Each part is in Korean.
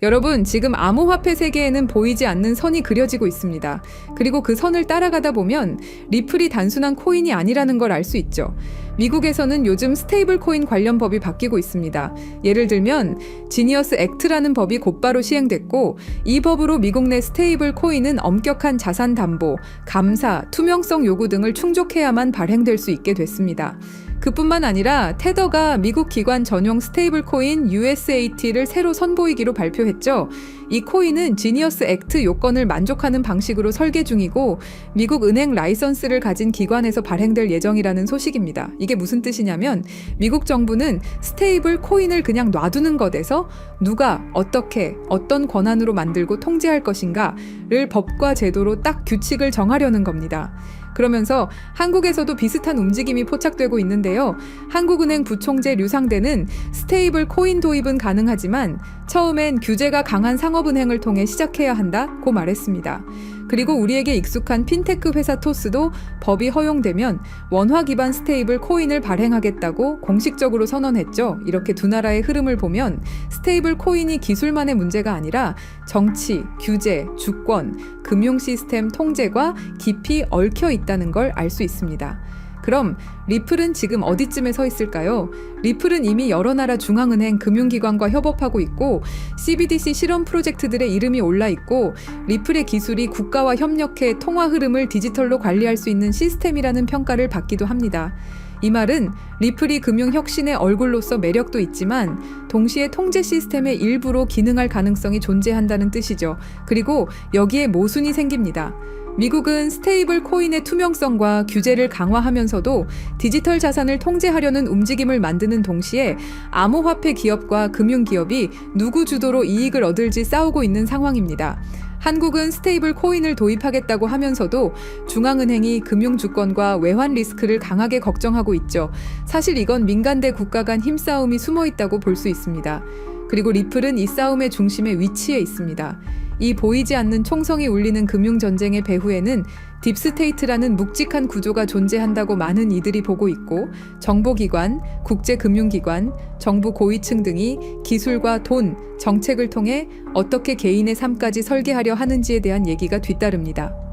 여러분, 지금 암호화폐 세계에는 보이지 않는 선이 그려지고 있습니다. 그리고 그 선을 따라가다 보면 리플이 단순한 코인이 아니라는 걸 알 수 있죠. 미국에서는 요즘 스테이블 코인 관련 법이 바뀌고 있습니다. 예를 들면 지니어스 액트라는 법이 곧바로 시행됐고 이 법으로 미국 내 스테이블 코인은 엄격한 자산 담보, 감사, 투명성 요구 등을 충족해야만 발행될 수 있게 됐습니다. 그뿐만 아니라 테더가 미국 기관 전용 스테이블 코인 USAT를 새로 선보이기로 발표했죠. 이 코인은 지니어스 액트 요건을 만족하는 방식으로 설계 중이고 미국 은행 라이선스를 가진 기관에서 발행될 예정이라는 소식입니다. 이게 무슨 뜻이냐면 미국 정부는 스테이블 코인을 그냥 놔두는 것에서 누가 어떻게 어떤 권한으로 만들고 통제할 것인가를 법과 제도로 딱 규칙을 정하려는 겁니다. 그러면서 한국에서도 비슷한 움직임이 포착되고 있는데요. 한국은행 부총재 류상대는 스테이블 코인 도입은 가능하지만 처음엔 규제가 강한 상업은행을 통해 시작해야 한다고 말했습니다. 그리고 우리에게 익숙한 핀테크 회사 토스도 법이 허용되면 원화 기반 스테이블 코인을 발행하겠다고 공식적으로 선언했죠. 이렇게 두 나라의 흐름을 보면 스테이블 코인이 기술만의 문제가 아니라 정치, 규제, 주권, 금융 시스템 통제과 깊이 얽혀 있다는 걸 알 수 있습니다. 그럼 리플은 지금 어디쯤에 서 있을까요? 리플은 이미 여러 나라 중앙은행 금융기관과 협업하고 있고 CBDC 실험 프로젝트들의 이름이 올라 있고 리플의 기술이 국가와 협력해 통화 흐름을 디지털로 관리할 수 있는 시스템이라는 평가를 받기도 합니다. 이 말은 리플이 금융 혁신의 얼굴로서 매력도 있지만 동시에 통제 시스템의 일부로 기능할 가능성이 존재한다는 뜻이죠. 그리고 여기에 모순이 생깁니다. 미국은 스테이블 코인의 투명성과 규제를 강화하면서도 디지털 자산을 통제하려는 움직임을 만드는 동시에 암호화폐 기업과 금융기업이 누구 주도로 이익을 얻을지 싸우고 있는 상황입니다. 한국은 스테이블 코인을 도입하겠다고 하면서도 중앙은행이 금융주권과 외환 리스크를 강하게 걱정하고 있죠. 사실 이건 민간 대 국가 간 힘싸움이 숨어 있다고 볼 수 있습니다. 그리고 리플은 이 싸움의 중심에 위치해 있습니다. 이 보이지 않는 총성이 울리는 금융전쟁의 배후에는 딥스테이트라는 묵직한 구조가 존재한다고 많은 이들이 보고 있고 정보기관, 국제금융기관, 정부 고위층 등이 기술과 돈, 정책을 통해 어떻게 개인의 삶까지 설계하려 하는지에 대한 얘기가 뒤따릅니다.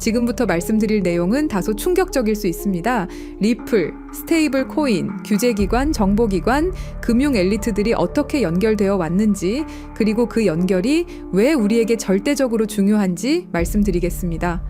지금부터 말씀드릴 내용은 다소 충격적일 수 있습니다. 리플, 스테이블 코인, 규제기관, 정보기관, 금융 엘리트들이 어떻게 연결되어 왔는지, 그리고 그 연결이 왜 우리에게 절대적으로 중요한지 말씀드리겠습니다.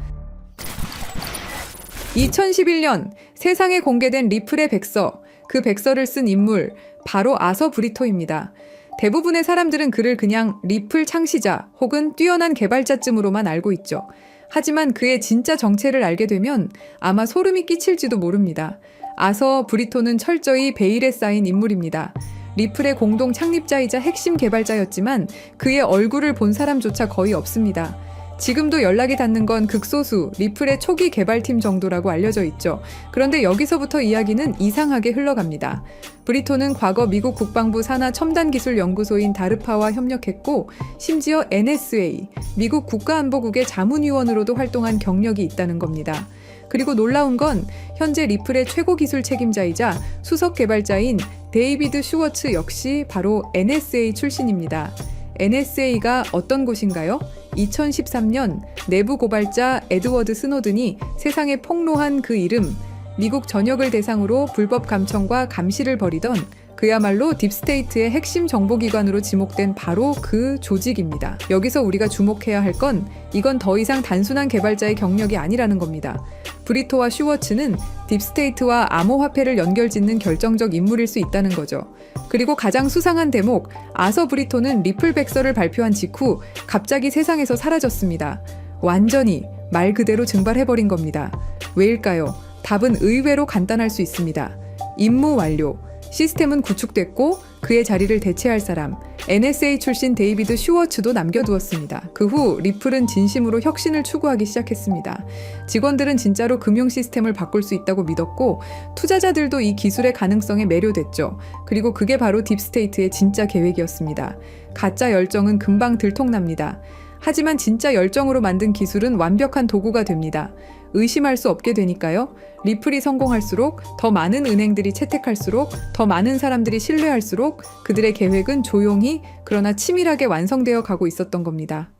2011년 세상에 공개된 리플의 백서, 그 백서를 쓴 인물, 바로 아서 브리토입니다. 대부분의 사람들은 그를 그냥 리플 창시자 혹은 뛰어난 개발자쯤으로만 알고 있죠. 하지만 그의 진짜 정체를 알게 되면 아마 소름이 끼칠지도 모릅니다. 아서 브리토는 철저히 베일에 쌓인 인물입니다. 리플의 공동 창립자이자 핵심 개발자였지만 그의 얼굴을 본 사람조차 거의 없습니다. 지금도 연락이 닿는 건 극소수 리플의 초기 개발팀 정도라고 알려져 있죠. 그런데 여기서부터 이야기는 이상하게 흘러갑니다. 브리토는 과거 미국 국방부 산하 첨단 기술 연구소인 다르파와 협력했고 심지어 NSA 미국 국가안보국의 자문위원으로도 활동한 경력이 있다는 겁니다. 그리고 놀라운 건 현재 리플의 최고 기술 책임자이자 수석 개발자인 데이비드 슈워츠 역시 바로 NSA 출신입니다. NSA가 어떤 곳인가요? 2013년 내부 고발자 에드워드 스노든이 세상에 폭로한 그 이름, 미국 전역을 대상으로 불법 감청과 감시를 벌이던 그야말로 딥스테이트의 핵심 정보기관으로 지목된 바로 그 조직입니다. 여기서 우리가 주목해야 할 건 이건 더 이상 단순한 개발자의 경력이 아니라는 겁니다. 브리토와 슈워츠는 딥스테이트와 암호화폐를 연결짓는 결정적 인물일 수 있다는 거죠. 그리고 가장 수상한 대목, 아서 브리토는 리플 백서를 발표한 직후 갑자기 세상에서 사라졌습니다. 완전히 말 그대로 증발해버린 겁니다. 왜일까요? 답은 의외로 간단할 수 있습니다. 임무 완료. 시스템은 구축됐고 그의 자리를 대체할 사람 NSA 출신 데이비드 슈워츠도 남겨두었습니다. 그 후 리플은 진심으로 혁신을 추구하기 시작했습니다. 직원들은 진짜로 금융 시스템을 바꿀 수 있다고 믿었고 투자자들도 이 기술의 가능성에 매료됐죠. 그리고 그게 바로 딥스테이트의 진짜 계획이었습니다. 가짜 열정은 금방 들통납니다. 하지만 진짜 열정으로 만든 기술은 완벽한 도구가 됩니다. 의심할 수 없게 되니까요. 리플이 성공할수록 더 많은 은행들이 채택할수록 더 많은 사람들이 신뢰할수록 그들의 계획은 조용히 그러나 치밀하게 완성되어 가고 있었던 겁니다.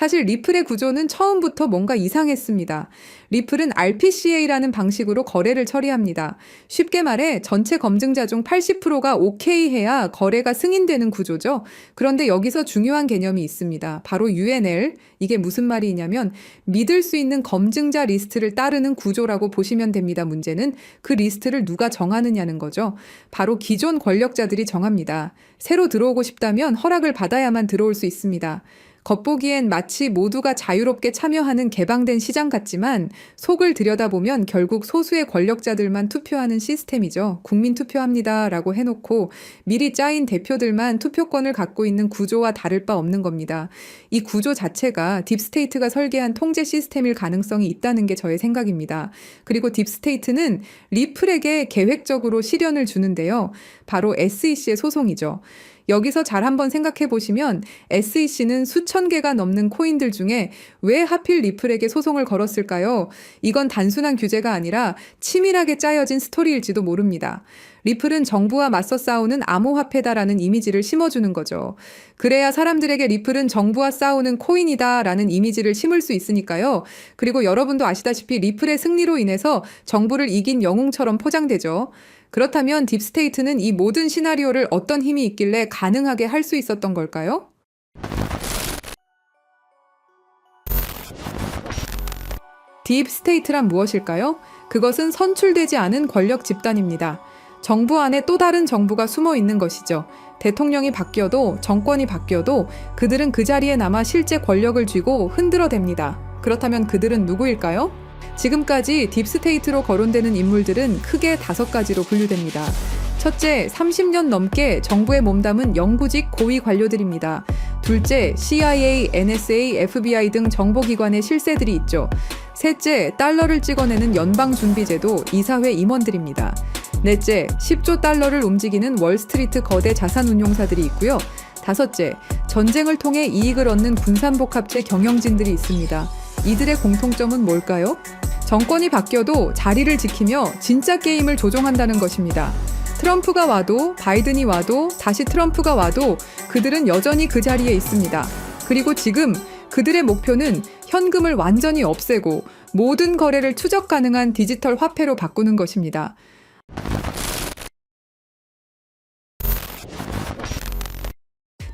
사실 리플의 구조는 처음부터 뭔가 이상했습니다. 리플은 RPCA라는 방식으로 거래를 처리합니다. 쉽게 말해 전체 검증자 중 80%가 오케이 해야 거래가 승인되는 구조죠. 그런데 여기서 중요한 개념이 있습니다. 바로 UNL. 이게 무슨 말이냐면 믿을 수 있는 검증자 리스트를 따르는 구조라고 보시면 됩니다. 문제는 그 리스트를 누가 정하느냐는 거죠. 바로 기존 권력자들이 정합니다. 새로 들어오고 싶다면 허락을 받아야만 들어올 수 있습니다. 겉보기엔 마치 모두가 자유롭게 참여하는 개방된 시장 같지만 속을 들여다보면 결국 소수의 권력자들만 투표하는 시스템이죠. 국민 투표합니다 라고 해놓고 미리 짜인 대표들만 투표권을 갖고 있는 구조와 다를 바 없는 겁니다. 이 구조 자체가 딥스테이트가 설계한 통제 시스템일 가능성이 있다는 게 저의 생각입니다. 그리고 딥스테이트는 리플에게 계획적으로 시련을 주는데요. 바로 SEC의 소송이죠. 여기서 잘 한번 생각해 보시면 SEC는 수천 개가 넘는 코인들 중에 왜 하필 리플에게 소송을 걸었을까요? 이건 단순한 규제가 아니라 치밀하게 짜여진 스토리일지도 모릅니다. 리플은 정부와 맞서 싸우는 암호화폐다라는 이미지를 심어주는 거죠. 그래야 사람들에게 리플은 정부와 싸우는 코인이다라는 이미지를 심을 수 있으니까요. 그리고 여러분도 아시다시피 리플의 승리로 인해서 정부를 이긴 영웅처럼 포장되죠. 그렇다면 딥스테이트는 이 모든 시나리오를 어떤 힘이 있길래 가능하게 할 수 있었던 걸까요? 딥스테이트란 무엇일까요? 그것은 선출되지 않은 권력 집단입니다. 정부 안에 또 다른 정부가 숨어 있는 것이죠. 대통령이 바뀌어도 정권이 바뀌어도 그들은 그 자리에 남아 실제 권력을 쥐고 흔들어댑니다. 그렇다면 그들은 누구일까요? 지금까지 딥스테이트로 거론되는 인물들은 크게 다섯 가지로 분류됩니다. 첫째, 30년 넘게 정부에 몸담은 영구직 고위 관료들입니다. 둘째, CIA, NSA, FBI 등 정보기관의 실세들이 있죠. 셋째, 달러를 찍어내는 연방준비제도 이사회 임원들입니다. 넷째, 10조 달러를 움직이는 월스트리트 거대 자산운용사들이 있고요. 다섯째, 전쟁을 통해 이익을 얻는 군산복합체 경영진들이 있습니다. 이들의 공통점은 뭘까요? 정권이 바뀌어도 자리를 지키며 진짜 게임을 조종한다는 것입니다. 트럼프가 와도 바이든이 와도 다시 트럼프가 와도 그들은 여전히 그 자리에 있습니다. 그리고 지금 그들의 목표는 현금을 완전히 없애고 모든 거래를 추적 가능한 디지털 화폐로 바꾸는 것입니다.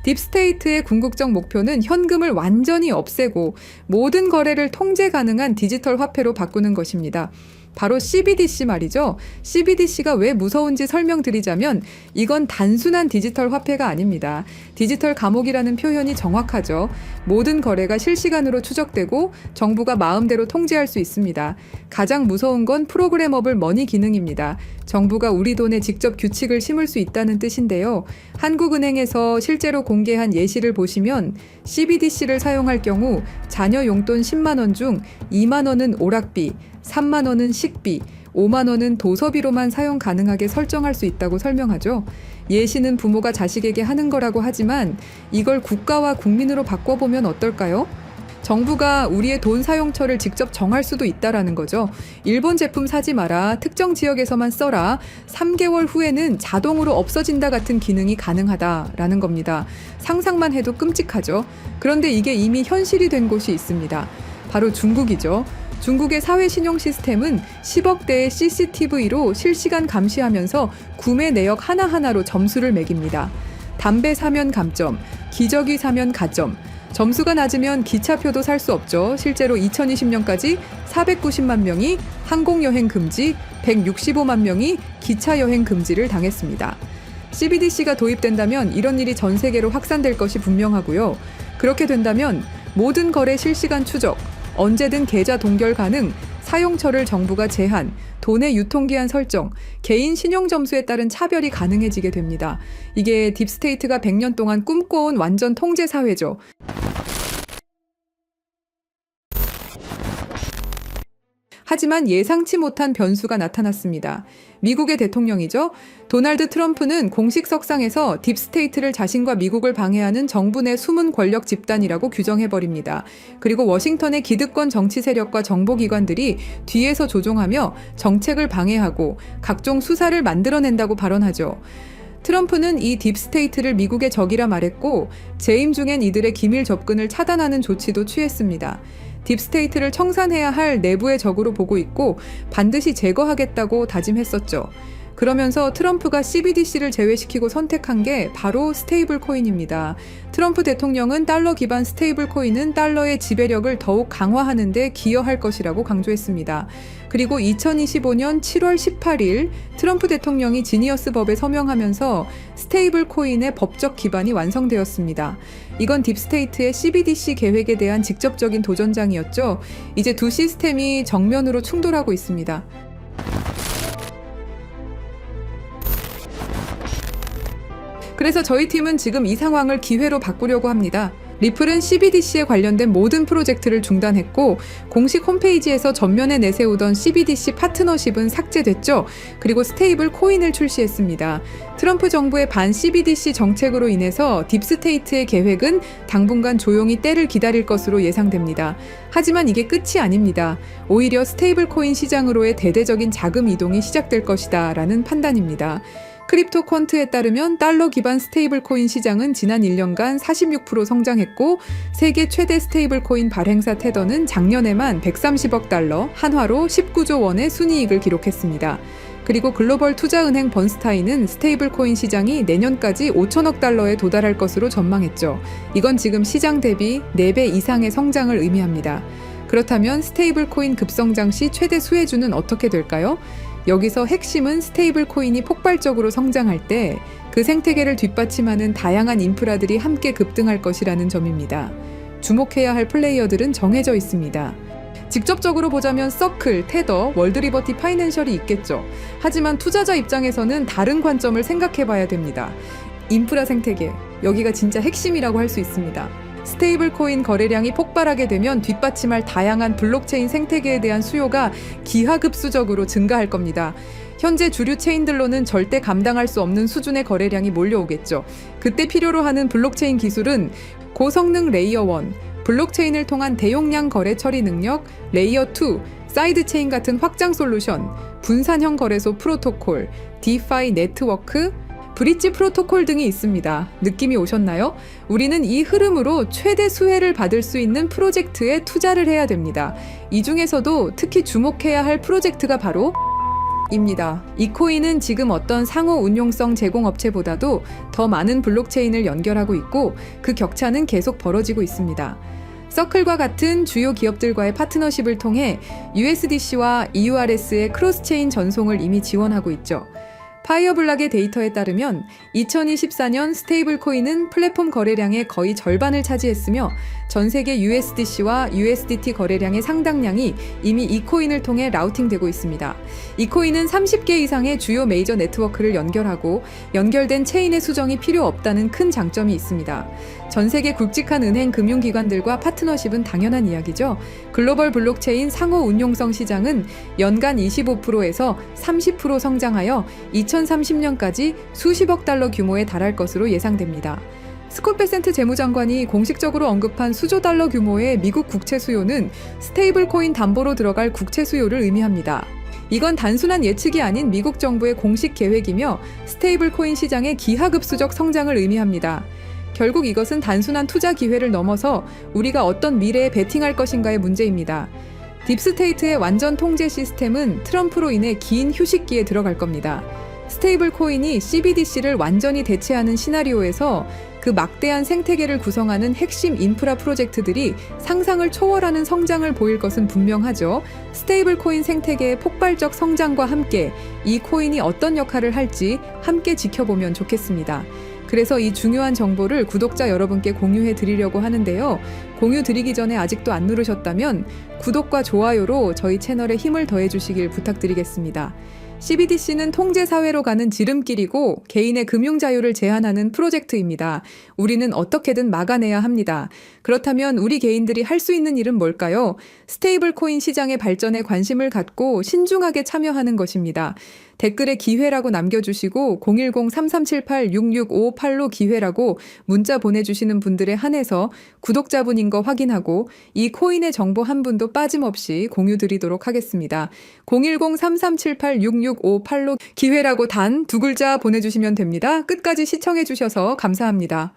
딥스테이트의 궁극적 목표는 현금을 완전히 없애고 모든 거래를 통제 가능한 디지털 화폐로 바꾸는 것입니다. 바로 CBDC 말이죠. CBDC가 왜 무서운지 설명드리자면 이건 단순한 디지털 화폐가 아닙니다. 디지털 감옥이라는 표현이 정확하죠. 모든 거래가 실시간으로 추적되고 정부가 마음대로 통제할 수 있습니다. 가장 무서운 건 프로그래머블 머니 기능입니다. 정부가 우리 돈에 직접 규칙을 심을 수 있다는 뜻인데요. 한국은행에서 실제로 공개한 예시를 보시면 CBDC를 사용할 경우 자녀 용돈 10만 원 중 2만 원은 오락비, 3만 원은 식비, 5만 원은 도서비로만 사용 가능하게 설정할 수 있다고 설명하죠. 예시는 부모가 자식에게 하는 거라고 하지만 이걸 국가와 국민으로 바꿔보면 어떨까요? 정부가 우리의 돈 사용처를 직접 정할 수도 있다라는 거죠. 일본 제품 사지 마라. 특정 지역에서만 써라. 3개월 후에는 자동으로 없어진다 같은 기능이 가능하다라는 겁니다. 상상만 해도 끔찍하죠. 그런데 이게 이미 현실이 된 곳이 있습니다. 바로 중국이죠. 중국의 사회 신용 시스템은 10억 대의 CCTV로 실시간 감시하면서 구매 내역 하나하나로 점수를 매깁니다. 담배 사면 감점, 기저귀 사면 가점, 점수가 낮으면 기차표도 살 수 없죠. 실제로 2020년까지 490만 명이 항공여행 금지, 165만 명이 기차여행 금지를 당했습니다. CBDC가 도입된다면 이런 일이 전 세계로 확산될 것이 분명하고요. 그렇게 된다면 모든 거래 실시간 추적, 언제든 계좌 동결 가능, 사용처를 정부가 제한, 돈의 유통기한 설정, 개인 신용 점수에 따른 차별이 가능해지게 됩니다. 이게 딥스테이트가 100년 동안 꿈꿔온 완전 통제 사회죠. 하지만 예상치 못한 변수가 나타났습니다. 미국의 대통령이죠. 도널드 트럼프는 공식 석상에서 딥스테이트를 자신과 미국을 방해하는 정부 내 숨은 권력 집단이라고 규정해버립니다. 그리고 워싱턴의 기득권 정치 세력과 정보기관들이 뒤에서 조종하며 정책을 방해하고 각종 수사를 만들어낸다고 발언하죠. 트럼프는 이 딥스테이트를 미국의 적이라 말했고 재임 중엔 이들의 기밀 접근을 차단하는 조치도 취했습니다. 딥스테이트를 청산해야 할 내부의 적으로 보고 있고 반드시 제거하겠다고 다짐했었죠. 그러면서 트럼프가 CBDC를 제외시키고 선택한 게 바로 스테이블 코인입니다. 트럼프 대통령은 달러 기반 스테이블 코인은 달러의 지배력을 더욱 강화하는 데 기여할 것이라고 강조했습니다. 그리고 2025년 7월 18일 트럼프 대통령이 지니어스 법에 서명하면서 스테이블 코인의 법적 기반이 완성되었습니다. 이건 딥스테이트의 CBDC 계획에 대한 직접적인 도전장이었죠. 이제 두 시스템이 정면으로 충돌하고 있습니다. 그래서 저희 팀은 지금 이 상황을 기회로 바꾸려고 합니다. 리플은 CBDC에 관련된 모든 프로젝트를 중단했고 공식 홈페이지에서 전면에 내세우던 CBDC 파트너십은 삭제됐죠. 그리고 스테이블 코인을 출시했습니다. 트럼프 정부의 반 CBDC 정책으로 인해서 딥스테이트의 계획은 당분간 조용히 때를 기다릴 것으로 예상됩니다. 하지만 이게 끝이 아닙니다. 오히려 스테이블 코인 시장으로의 대대적인 자금 이동이 시작될 것이다라는 판단입니다. 크립토 퀀트에 따르면 달러 기반 스테이블 코인 시장은 지난 1년간 46% 성장했고 세계 최대 스테이블 코인 발행사 테더는 작년에만 130억 달러, 한화로 19조 원의 순이익을 기록했습니다. 그리고 글로벌 투자은행 번스타인은 스테이블 코인 시장이 내년까지 5천억 달러에 도달할 것으로 전망했죠. 이건 지금 시장 대비 4배 이상의 성장을 의미합니다. 그렇다면 스테이블 코인 급성장 시 최대 수혜주는 어떻게 될까요? 여기서 핵심은 스테이블 코인이 폭발적으로 성장할 때 그 생태계를 뒷받침하는 다양한 인프라들이 함께 급등할 것이라는 점입니다. 주목해야 할 플레이어들은 정해져 있습니다. 직접적으로 보자면 서클, 테더, 월드리버티 파이낸셜이 있겠죠. 하지만 투자자 입장에서는 다른 관점을 생각해 봐야 됩니다. 인프라 생태계, 여기가 진짜 핵심이라고 할 수 있습니다. 스테이블 코인 거래량이 폭발하게 되면 뒷받침할 다양한 블록체인 생태계에 대한 수요가 기하급수적으로 증가할 겁니다. 현재 주류 체인들로는 절대 감당할 수 없는 수준의 거래량이 몰려오겠죠. 그때 필요로 하는 블록체인 기술은 고성능 레이어 1, 블록체인을 통한 대용량 거래 처리 능력, 레이어 2, 사이드 체인 같은 확장 솔루션, 분산형 거래소 프로토콜, 디파이 네트워크, 브릿지 프로토콜 등이 있습니다. 느낌이 오셨나요? 우리는 이 흐름으로 최대 수혜를 받을 수 있는 프로젝트에 투자를 해야 됩니다. 이 중에서도 특히 주목해야 할 프로젝트가 바로 입니다. 이 코인은 지금 어떤 상호 운용성 제공업체보다도 더 많은 블록체인을 연결하고 있고 그 격차는 계속 벌어지고 있습니다. 서클과 같은 주요 기업들과의 파트너십을 통해 USDC와 EURS의 크로스체인 전송을 이미 지원하고 있죠. 파이어블락의 데이터에 따르면 2024년 스테이블 코인은 플랫폼 거래량의 거의 절반을 차지했으며 전 세계 USDC와 USDT 거래량의 상당량이 이미 이 코인을 통해 라우팅되고 있습니다. 이 코인은 30개 이상의 주요 메이저 네트워크를 연결하고 연결된 체인의 수정이 필요 없다는 큰 장점이 있습니다. 전 세계 굵직한 은행 금융기관들과 파트너십은 당연한 이야기죠. 글로벌 블록체인 상호 운용성 시장은 연간 25%에서 30% 성장하여 2030년까지 수십억 달러 규모에 달할 것으로 예상됩니다. 스콧 베센트 재무장관이 공식적으로 언급한 수조 달러 규모의 미국 국채 수요는 스테이블 코인 담보로 들어갈 국채 수요를 의미합니다. 이건 단순한 예측이 아닌 미국 정부의 공식 계획이며 스테이블 코인 시장의 기하급수적 성장을 의미합니다. 결국 이것은 단순한 투자 기회를 넘어서 우리가 어떤 미래에 베팅할 것인가의 문제입니다. 딥스테이트의 완전 통제 시스템은 트럼프로 인해 긴 휴식기에 들어갈 겁니다. 스테이블 코인이 CBDC를 완전히 대체하는 시나리오에서 그 막대한 생태계를 구성하는 핵심 인프라 프로젝트들이 상상을 초월하는 성장을 보일 것은 분명하죠. 스테이블 코인 생태계의 폭발적 성장과 함께 이 코인이 어떤 역할을 할지 함께 지켜보면 좋겠습니다. 그래서 이 중요한 정보를 구독자 여러분께 공유해 드리려고 하는데요. 공유 드리기 전에 아직도 안 누르셨다면 구독과 좋아요로 저희 채널에 힘을 더해 주시길 부탁드리겠습니다. CBDC는 통제 사회로 가는 지름길이고 개인의 금융 자유를 제한하는 프로젝트입니다. 우리는 어떻게든 막아내야 합니다. 그렇다면 우리 개인들이 할 수 있는 일은 뭘까요? 스테이블 코인 시장의 발전에 관심을 갖고 신중하게 참여하는 것입니다. 댓글에 기회라고 남겨주시고 010-3378-6658로 기회라고 문자 보내주시는 분들에 한해서 구독자분인 거 확인하고 이 코인의 정보 한 분도 빠짐없이 공유 드리도록 하겠습니다. 010-3378-6658로 기회라고 단 두 글자 보내주시면 됩니다. 끝까지 시청해주셔서 감사합니다.